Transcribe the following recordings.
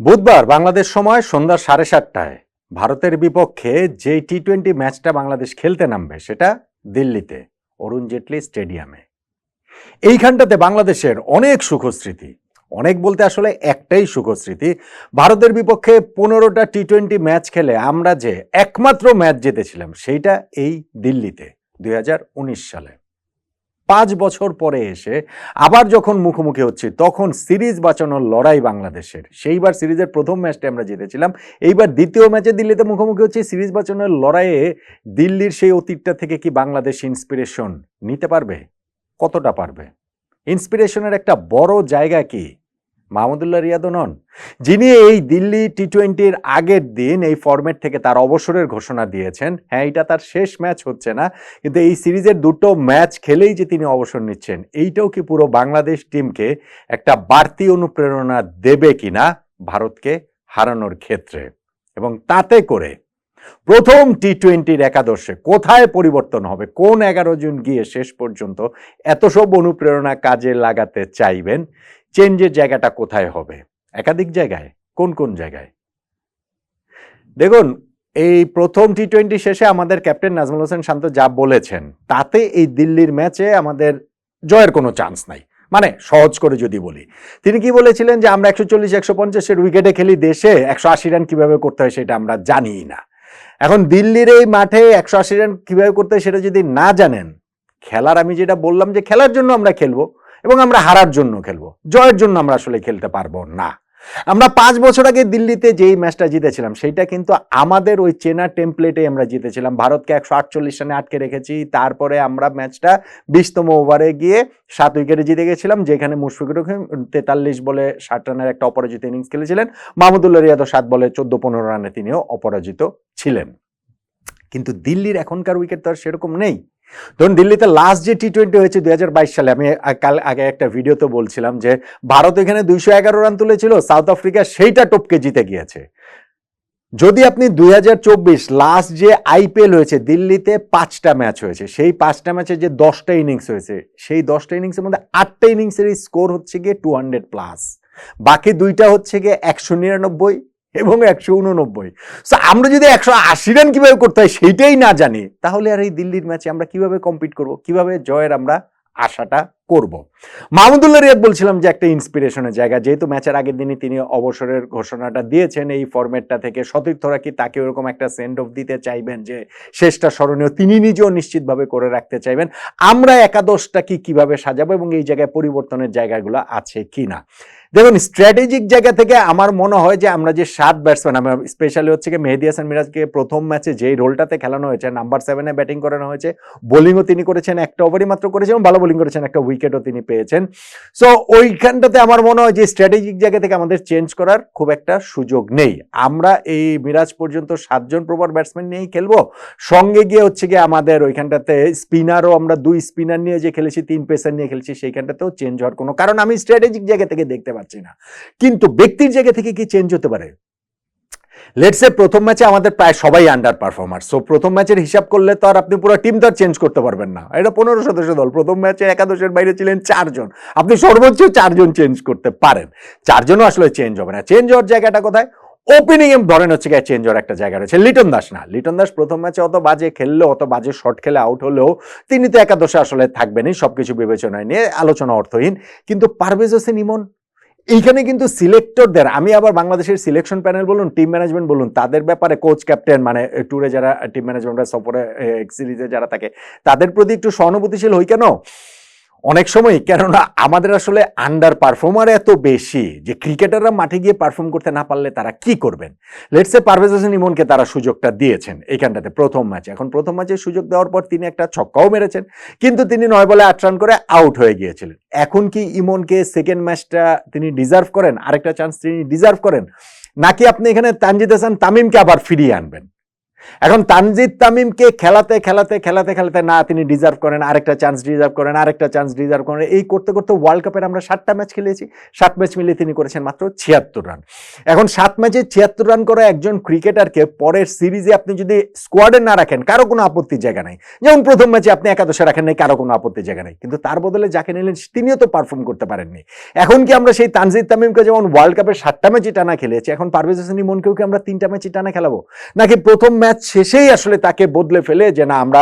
বুধবার বাংলাদেশ সময় সন্ধ্যা সাড়ে সাতটায়। ভারতের বিপক্ষে যে টি টোয়েন্টি ম্যাচটা বাংলাদেশ খেলতে নামবে, সেটা দিল্লিতে, অরুণ জেটলি স্টেডিয়ামে। এইখানটাতে বাংলাদেশের অনেক সুখস্মৃতি। অনেক বলতে আসলে একটাই সুখস্মৃতি, ভারতের বিপক্ষে পনেরোটা টি টোয়েন্টি ম্যাচ খেলে আমরা যে একমাত্র ম্যাচ জিতেছিলাম, সেইটা এই দিল্লিতে দু হাজার উনিশ সালে। পাঁচ বছর পরে এসে আবার যখন মুখোমুখি হচ্ছে, তখন সিরিজ বাঁচানোর লড়াই বাংলাদেশের। সেইবার সিরিজের প্রথম ম্যাচটা আমরা জিতেছিলাম। এইবার দ্বিতীয় ম্যাচে দিল্লিতে মুখোমুখি হচ্ছে, সিরিজ বাঁচানোর লড়াইয়ে দিল্লির সেই অতীতটা থেকে কি বাংলাদেশ ইন্সপিরেশন নিতে পারবে? কতটা পারবে? ইন্সপিরেশনের একটা বড় জায়গা কি? মাহমুদুল্লাহ রিয়াদও নন, যিনি এই দিল্লি টি টোয়েন্টির আগের দিন এই ফরম্যাট থেকে তার অবসরের ঘোষণা দিয়েছেন। হ্যাঁ এটা তার শেষ ম্যাচ হচ্ছে না, কিন্তু এই সিরিজের দুটো ম্যাচ খেলেই যে তিনি অবসর নিচ্ছেন, এইটাও কি পুরো বাংলাদেশ টিমকে একটা বাড়তি অনুপ্রেরণা দেবে কিনা ভারতকে হারানোর ক্ষেত্রে? এবং তাতে করে প্রথম টি টোয়েন্টির একাদশে কোথায় পরিবর্তন হবে? কোন এগারো জন গিয়ে শেষ পর্যন্ত এত সব অনুপ্রেরণা কাজে লাগাতে চাইবেন? চেঞ্জের জায়গাটা কোথায় হবে? একাধিক জায়গায়? কোন কোন জায়গায়? দেখুন, এই প্রথম টি টোয়েন্টি শেষে আমাদের ক্যাপ্টেন নাজমুল হোসেন শান্ত যা বলেছেন, তাতে এই দিল্লির ম্যাচে আমাদের জয়ের কোনো চান্স নাই। মানে সহজ করে যদি বলি। তিনি কি বলেছিলেন যে, আমরা একশো চল্লিশ, একশো পঞ্চাশের উইকেটে খেলি দেশে, একশো আশি রান কীভাবে করতে হয় সেটা আমরা জানিই না। এখন দিল্লির এই মাঠে একশো আশি রান কীভাবে করতে হয় সেটা যদি না জানেন, খেলার আমি যেটা বললাম যে, খেলার জন্য আমরা খেলব। এবং আমরা হারার জন্য খেলব। জয়ের জন্য আমরা আসলে খেলতে পারব না। আমরা পাঁচ বছর আগে দিল্লিতে যেই ম্যাচটা জিতেছিলাম সেইটা কিন্তু আমাদের ওই চেনা টেমপ্লেটে আমরা জিতেছিলাম। ভারতকে একশো আটচল্লিশ রানে আটকে রেখেছি। তারপরে আমরা ম্যাচটা বিশতম ওভারে গিয়ে সাত উইকেটে জিতে গেছিলাম, যেখানে মুশফিকুর রহিম তেতাল্লিশ বলে ষাট রানের একটা অপরাজিত ইনিংস খেলেছিলেন। মাহমুদুল্লাহ রিয়াদও সাত বলে চোদ্দ পনেরো রানে তিনিও অপরাজিত ছিলেন। কিন্তু দিল্লির এখনকার উইকেট তো আর সেরকম নেই। ধরুন দিল্লিতে লাস্ট যে টি টোয়েন্টি হয়েছে দুই সালে, আমি কাল আগে একটা ভিডিওতে বলছিলাম যে ভারত এখানে দুইশো এগারো রান তুলেছিল সাউথ আফ্রিকা সেইটা টপকে জিতে গিয়েছে। যদি আপনি দুই হাজার চব্বিশ লাস্ট যে আইপিএল হয়েছে, দিল্লিতে পাঁচটা ম্যাচ হয়েছে, সেই পাঁচটা ম্যাচে যে দশটা ইনিংস হয়েছে, সেই দশটা ইনিংসের মধ্যে আটটা ইনিংসের স্কোর হচ্ছে গিয়ে টু প্লাস বাকি দুইটা হচ্ছে গিয়ে একশো নিরানব্বই এবং একশো উননব্বই। সো আমরা যদি একশো আশি রান কীভাবে করতে হয় সেইটাই না জানি, তাহলে আর এই দিল্লির ম্যাচে আমরা কীভাবে কম্পিট করব? কীভাবে জয়ের আমরা আশাটা করব। মাহমুদুল্লাহ রিয়াদ বলছিলাম যে একটা ইন্সপিরেশনের জায়গা। যেহেতু ম্যাচের আগের দিনই তিনি অবসরের ঘোষণাটা দিয়েছেন, এই ফরম্যাটটা থেকে সতীর্থরা কি তাকে ওরকম একটা সেন্ড অফ দিতে চাইবেন যে শেষটা স্মরণীয় তিনি নিজেও নিশ্চিতভাবে করে রাখতে চাইবেন? আমরা একাদশটা কি কীভাবে সাজাবো এবং এই জায়গায় পরিবর্তনের জায়গাগুলো আছে কিনা? দেখুন স্ট্র্যাটেজিক জায়গা থেকে আমার মনে হয় যে আমরা যে সাত ব্যাটসম্যান আমার স্পেশালি হচ্ছে কি মেহেদি হাসান মিরাজকে প্রথম ম্যাচে যেই রোলটাতে খেলানো হয়েছে নাম্বার সেভেনে ব্যাটিং করানো হয়েছে বোলিংও তিনি করেছেন, একটা ওভারই মাত্র করেছেন ভালো বোলিং করেছেন, একটা উইকেটও তিনি পেয়েছেন। সো ওইখানটাতে আমার মনে হয় যে স্ট্র্যাটেজিক জায়গা থেকে আমাদের চেঞ্জ করার খুব একটা সুযোগ নেই। আমরা এই মিরাজ পর্যন্ত সাতজন প্রবর ব্যাটসম্যান নিয়েই খেলব। সঙ্গে গিয়ে হচ্ছে গিয়ে আমাদের ওইখানটাতে স্পিনারও আমরা দুই স্পিনার নিয়ে যে খেলেছি, তিন পেসার নিয়ে খেলেছি, সেইখানটাতেও চেঞ্জ হওয়ার কোনো কারণ আমি স্ট্র্যাটেজিক জায়গা থেকে দেখতে পাচ্ছি না। কিন্তু ব্যক্তির জায়গা থেকে কি চেঞ্জ হতে পারে? লেটসে প্রথম ম্যাচে আমাদের প্রায় সবাই আন্ডার পারফর্মার সো প্রথম ম্যাচের হিসাব করলে তো আর আপনি পুরো টিম তো আর চেঞ্জ করতে পারবেন না। এটা পনেরো সদস্য দল, প্রথম ম্যাচে একাদশের বাইরে ছিলেন চারজন। আপনি সর্বোচ্চ চারজন চেঞ্জ করতে পারেন। চারজনও আসলে চেঞ্জ হবে না। চেঞ্জ হওয়ার জায়গাটা কোথায়? ওপেনিং এ ধরেন হচ্ছে গিয়ে চেঞ্জ হওয়ার একটা জায়গা রয়েছে, লিটন দাস না। লিটন দাস প্রথম ম্যাচে অত বাজে খেললেও অত বাজে শট খেলে আউট হলেও তিনি তো একাদশে আসলে থাকবেনই, সবকিছু বিবেচনায় নিয়ে আলোচনা অর্থহীন। কিন্তু পারভেজ হোসেন ইমন এইখানে কিন্তু সিলেক্টরদের আমি আবার বাংলাদেশের সিলেকশন প্যানেল বলুন টিম ম্যানেজমেন্ট বলুন, তাদের ব্যাপারে কোচ ক্যাপ্টেন মানে ট্যুরে যারা টিম ম্যানেজমেন্ট সফরে সিরিজে যারা থাকে, তাদের প্রতি একটু সহানুভূতিশীল হই কেন? অনেক সময় কেননা আমাদের আসলে আন্ডার পারফর্মার এত বেশি যে ক্রিকেটাররা মাঠে গিয়ে পারফর্ম করতে না পারলে তারা কি করবেন? লেটসে পারভেজ হোসেন ইমনকে তারা সুযোগটা দিয়েছেন এইখানটাতে প্রথম ম্যাচে এখন প্রথম ম্যাচে সুযোগ দেওয়ার পর তিনি একটা ছক্কাও মেরেছেন, কিন্তু তিনি নয় বলে আট রান করে আউট হয়ে গিয়েছিলেন। এখন কি ইমনকে সেকেন্ড ম্যাচটা তিনি ডিজার্ভ করেন? আরেকটা চান্স তিনি ডিজার্ভ করেন? নাকি আপনি এখানে তানজিদ হাসান তামিমকে আবার ফিরিয়ে আনবেন? এখন তানজিদ তামিমকে খেলাতে খেলাতে খেলাতে খেলাতে না তিনি ডিজার্ভ করেন, আরেকটা চান্স ডিজার্ভ করেন, আরেকটা চান্স ডিজার্ভ করেন। এই করতে করতে ওয়ার্ল্ড কাপের আমরা সাতটা ম্যাচ খেলেছি। সাত ম্যাচ মিলিয়ে তিনি করেছেন মাত্র ছিয়াত্তর রান এখন সাত ম্যাচে ছিয়াত্তর রান করা একজন ক্রিকেটারকে পরের সিরিজে আপনি যদি স্কোয়াডে না রাখেন, কারও কোনো আপত্তির জায়গা নাই। যেমন প্রথম ম্যাচে আপনি একাদশে রাখেন নাই, কারও কোনো আপত্তির জায়গা নাই। কিন্তু তার বদলে যাকে নিলেন, তিনিও তো পারফর্ম করতে পারেননি। এখন কি আমরা সেই তানজিদ তামিমকে যেমন ওয়ার্ল্ড কাপের সাতটা ম্যাচই টানা খেলেছি, এখন পারভেজ হোসেন ইমনকেও কি আমরা তিনটা ম্যাচই টানা খেলাবো? নাকি প্রথম ম্যাচ শেষেই আসলে তাকে বদলে ফেলে যে, না, আমরা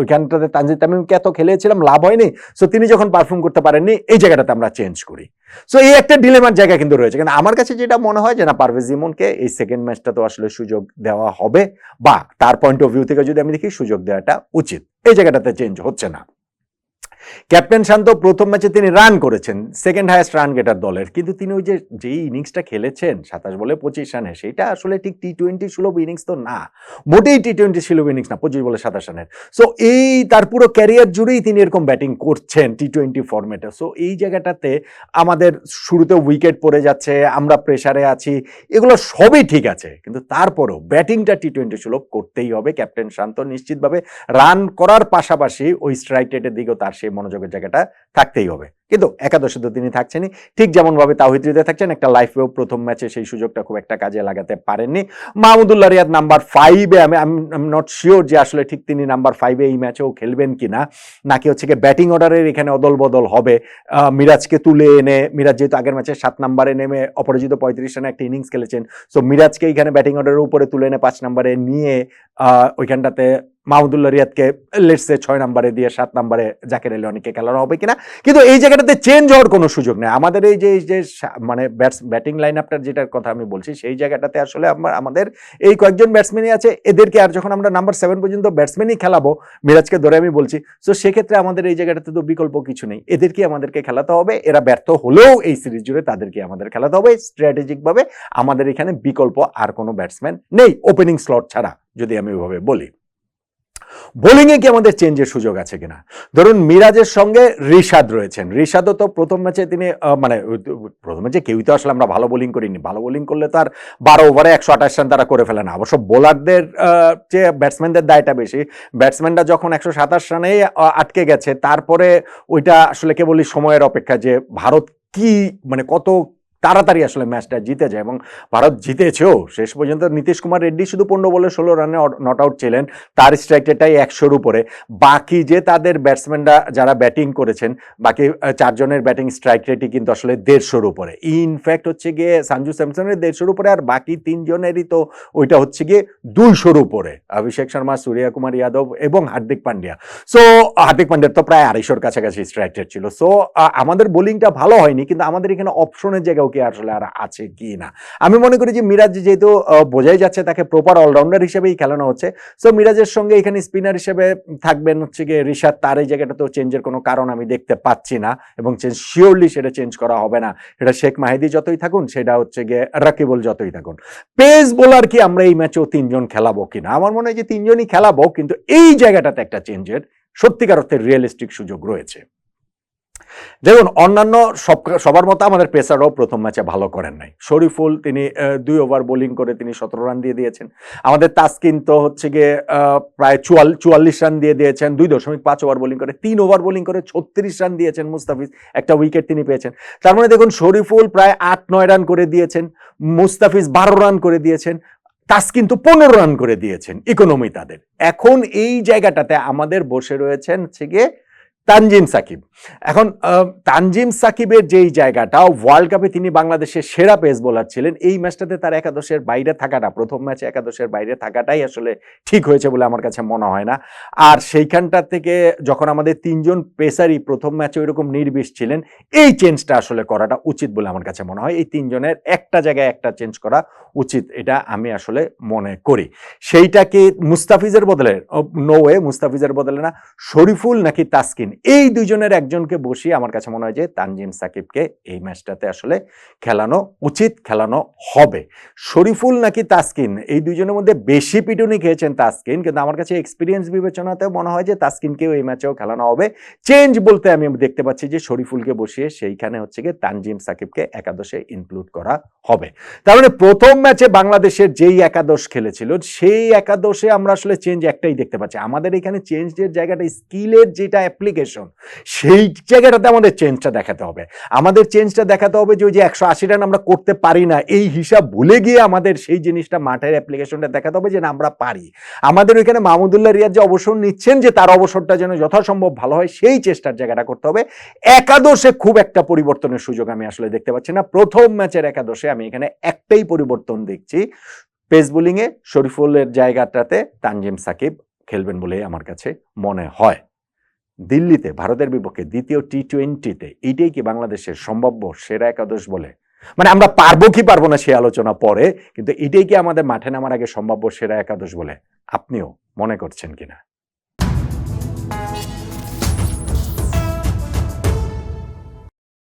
ওইখানটাতে তানজিদ তামিমকে এত খেলেছিলাম, লাভ হয়নি। সো তিনি যখন পারফর্ম করতে পারেননি, এই জায়গাটাতে আমরা চেঞ্জ করি। সো এই একটা ডিলেমার জায়গা কিন্তু রয়েছে। কিন্তু আমার কাছে যেটা মনে হয় যে, না, পারভেজ ইমনকে এই সেকেন্ড ম্যাচটা তো আসলে সুযোগ দেওয়া হবে, বা তার পয়েন্ট অফ ভিউ থেকে যদি আমি দেখি, সুযোগ দেওয়াটা উচিত। এই জায়গাটাতে চেঞ্জ হচ্ছে না। ক্যাপ্টেন শান্ত প্রথম ম্যাচে তিনি রান করেছেন সেকেন্ড হায়েস্ট রান গেটার দলের। কিন্তু তিনি ওই যে, যেই ইনিংসটা খেলেছেন, সাতাশ বলে পঁচিশ রানে সেইটা আসলে ঠিক টি টোয়েন্টি সুলভ ইনিংস তো না। মোটেই টি টোয়েন্টি সুলভ ইনিংস না, পঁচিশ বলে সাতাশ রানের সো এই তার পুরো ক্যারিয়ার জুড়েই তিনি এরকম ব্যাটিং করছেন টি টোয়েন্টি ফর্মেটে সো এই জায়গাটাতে আমাদের শুরুতে উইকেট পড়ে যাচ্ছে, আমরা প্রেসারে আছি, এগুলো সবই ঠিক আছে। কিন্তু তারপরেও ব্যাটিংটা টি টোয়েন্টি সুলভ করতেই হবে। ক্যাপ্টেন শান্ত নিশ্চিতভাবে রান করার পাশাপাশি ওই স্ট্রাইক রেটের দিকেও তার সেই মনোযোগের জায়গাটা থাকতেই হবে। কিন্তু একাদশে তো তিনি থাকছেনই। ঠিক যেমনভাবে তাহিদ হৃদয় থাকছেন, একটা লাইফেও প্রথম ম্যাচে সেই সুযোগটা খুব একটা কাজে লাগাতে পারেননি। মাহমুদুল্লাহ রিয়াদ নাম্বার ফাইভে আমি আমি নট শিওর যে আসলে ঠিক তিনি নাম্বার ফাইভে এই ম্যাচেও খেলবেন কিনা। নাকি হচ্ছে কি ব্যাটিং অর্ডারের এখানে অদল বদল হবে মিরাজকে তুলে এনে, মিরাজ যেহেতু আগের ম্যাচে সাত নাম্বারে নেমে অপরাজিত পঁয়ত্রিশ রানে একটা ইনিংস খেলেছেন। সো মিরাজকে এখানে ব্যাটিং অর্ডারের উপরে তুলে এনে পাঁচ নাম্বারে নিয়ে ওইখানটাতে মাহমুদুল্লাহ রিয়াদকে লেটসে ছয় নম্বরে দিয়ে সাত নম্বরে জাকের আলী অনেককে খেলানো হবে কিনা? কিন্তু এই জায়গাটাতে চেঞ্জ হওয়ার কোনো সুযোগ নেই। আমাদের এই যে এই যে মানে ব্যাটস ব্যাটিং লাইন আপটার যেটার কথা আমি বলছি, সেই জায়গাটাতে আসলে আমার, আমাদের এই কয়েকজন ব্যাটসম্যানই আছে। এদেরকে আর যখন আমরা নাম্বার সেভেন পর্যন্ত ব্যাটসম্যানই খেলাবো, মিরাজকে ধরে আমি বলছি সো সেক্ষেত্রে আমাদের এই জায়গাটাতে তো বিকল্প কিছু নেই। এদেরকে আমাদেরকে খেলাতে হবে। এরা ব্যর্থ হলেও এই সিরিজ জুড়ে তাদেরকে আমাদের খেলাতে হবে। স্ট্র্যাটেজিকভাবে আমাদের এখানে বিকল্প আর কোনো ব্যাটসম্যান নেই। ওপেনিং স্লট ছাড়া, যদি আমি ওইভাবে বলি। বোলিংয়ে কি আমাদের চেঞ্জের সুযোগ আছে কিনা? ধরুন, মিরাজের সঙ্গে রিশাদ রয়েছেন। রিশাদও তো প্রথম ম্যাচে তিনি মানে প্রথম ম্যাচে কেউই তো আসলে আমরা ভালো বোলিং করিনি। ভালো বোলিং করলে তার বারো ওভারে একশো আঠাশ রান তারা করে ফেলে না। অবশ্য বোলারদের যে ব্যাটসম্যানদের দায়টা বেশি। ব্যাটসম্যানরা যখন একশো সাতাশ রানেই আটকে গেছে, তারপরে ওইটা আসলে কেবলই সময়ের অপেক্ষা যে ভারত কি মানে কত তাড়াতাড়ি আসলে ম্যাচটা জিতে যায় এবং ভারত জিতেছেও। শেষ পর্যন্ত নীতিশ কুমার রেড্ডি শুধু পনেরো বলে ষোলো রানে নট আউট ছিলেন, তার স্ট্রাইক একশোর উপরে। বাকি যে তাদের ব্যাটসম্যানরা যারা ব্যাটিং করেছেন, বাকি চারজনের ব্যাটিং স্ট্রাইক রেটই কিন্তু আসলে দেড়শোর উপরে। ইনফ্যাক্ট হচ্ছে গিয়ে সঞ্জু স্যামসনের দেড়শোর উপরে আর বাকি তিনজনেরই তো ওইটা হচ্ছে গিয়ে দুইশোর উপরে। অভিষেক শর্মা, সূর্য কুমার যাদব এবং হার্দিক পান্ডিয়া। সো হার্দিক পান্ডিয়ার তো প্রায় আড়াইশোর কাছাকাছি স্ট্রাইক রেট ছিল। সো আমাদের বোলিংটা ভালো হয়নি, কিন্তু আমাদের এখানে অপশনের জায়গাও কি আসলে আর আছে কি না। আমি মনে করি যে মিরাজ যেহেতু বোঝাই যাচ্ছে তাকে প্রপার অলরাউন্ডার হিসেবেই খেলানো হচ্ছে। সো মিরাজের সঙ্গে এখানে স্পিনার হিসেবে থাকবেন হচ্ছে গিয়ে ঋষাদ তার এই জায়গাটাতেও চেঞ্জের কোনো কারণ আমি দেখতে পাচ্ছি না এবং চেঞ্জ শিওরলি সেটা চেঞ্জ করা হবে না। সেটা শেখ মাহিদি যতই থাকুন, সেটা হচ্ছে গিয়ে রাকিবুল যতই থাকুন। পেস বোলার কি আমরা এই ম্যাচেও তিনজন খেলাবো কিনা? আমার মনে হয় যে তিনজনই খেলাবো, কিন্তু এই জায়গাটাতে একটা চেঞ্জের সত্যিকার অর্থে রিয়েলিস্টিক সুযোগ রয়েছে। দেখুন, অন্যান্য সব সবার মতো আমাদের পেসাররাও প্রথম ম্যাচে ভালো করেন নাই। শরীফুল, তিনি দুই ওভার বোলিং করে তিনি সতেরো রান দিয়ে দিয়েছেন। আমাদের তাসকিন তো হচ্ছে গিয়ে প্রায় চুয়াল, চুয়াল্লিশ রান দিয়ে দিয়েছেন, দুই দশমিক পাঁচ ওভার বোলিং করে, তিন ওভার বোলিং করে ছত্রিশ রান দিয়েছেন মুস্তাফিজ, একটা উইকেট তিনি পেয়েছেন। তার মানে দেখুন, শরীফুল প্রায় আট, নয় রান করে দিয়েছেন, মুস্তাফিজ বারো রান করে দিয়েছেন তাস কিন্তু পনেরো রান করে দিয়েছেন, ইকোনমি তাদের। এখন এই জায়গাটাতে আমাদের বসে রয়েছেন হচ্ছে গিয়ে তানজিম সাকিব। এখন তানজিম সাকিবের যেই জায়গাটা, ওয়ার্ল্ড কাপে তিনি বাংলাদেশের সেরা পেস বোলার ছিলেন, এই ম্যাচটাতে তার একাদশের বাইরে থাকাটা, প্রথম ম্যাচে একাদশের বাইরে থাকাটাই আসলে ঠিক হয়েছে বলে আমার কাছে মনে হয় না। আর সেইখানটার থেকে যখন আমাদের তিনজন পেসারই প্রথম ম্যাচে ওইরকম নির্বিষ ছিলেন, এই চেঞ্জটা আসলে করাটা উচিত বলে আমার কাছে মনে হয়। এই তিনজনের একটা জায়গায় একটা চেঞ্জ করা উচিত, এটা আমি আসলে মনে করি। সেইটাকে মুস্তাফিজের বদলে? নো ওয়ে মুস্তাফিজের বদলে না। শরীফুল নাকি তাসকিন? এই দুজনের একজনকে বসিয়ে আমার কাছে মনে হয় যে তানজিম সাকিবকে এই ম্যাচটাতে আসলে খেলানো উচিত, খেলানো হবে। শরীফুল নাকি তাসকিন? এই দুজনের মধ্যে বেশি পিটুনি খেয়েছেন তাসকিন, কিন্তু আমার কাছে এক্সপিরিয়েন্স বিবেচনাতেও মনে হয় যে তাসকিনকেও এই ম্যাচেও খেলানো হবে। চেঞ্জ বলতে আমি দেখতে পাচ্ছি যে শরীফুলকে বসিয়ে সেইখানে হচ্ছে গিয়ে তানজিম সাকিবকে একাদশে ইনক্লুড করা হবে। তার মানে প্রথম ম্যাচে বাংলাদেশের যেই একাদশ খেলেছিল, সেই একাদশে আমরা আসলে চেঞ্জ একটাই দেখতে পাচ্ছি। আমাদের এখানে চেঞ্জের জায়গাটা স্কিলের যেটা অ্যাপ্লিকেশন সেই জায়গাটাতে আমাদের চেঞ্জটা দেখাতে হবে। আমাদের চেঞ্জটা দেখাতে হবে যে ওই যে একশো আশি রান আমরা করতে পারি না, এই হিসাব ভুলে গিয়ে আমাদের সেই জিনিসটা মাঠের অ্যাপ্লিকেশনটা দেখাতে হবে যে না, আমরা পারি। আমাদের ওইখানে মাহমুদুল্লাহ রিয়াদ যে অবসর নিচ্ছেন যে তার অবসরটা যেন যথাসম্ভব ভালো হয়, সেই চেষ্টার জায়গাটা করতে হবে। একাদশে খুব একটা পরিবর্তনের সুযোগ আমি আসলে দেখতে পাচ্ছি না। প্রথম ম্যাচের একাদশে আমি এখানে একটাই পরিবর্তন দেখছি। পেস বোলিংয়ে শরীফুলের জায়গাটাতে তানজিম সাকিব খেলবেন বলে আমার কাছে মনে হয়। দিল্লিতে, ভারতের বিপক্ষে দ্বিতীয় টি টোয়েন্টিতে এটাই কি বাংলাদেশের সম্ভাব্য সেরা একাদশ বলে? মানে আমরা পারব কি পারব না সে আলোচনা পরে, কিন্তু এটাই কি আমাদের মাঠে নামার আগে সম্ভাব্য সেরা একাদশ বলে? আপনিও মনে করছেন কিনা?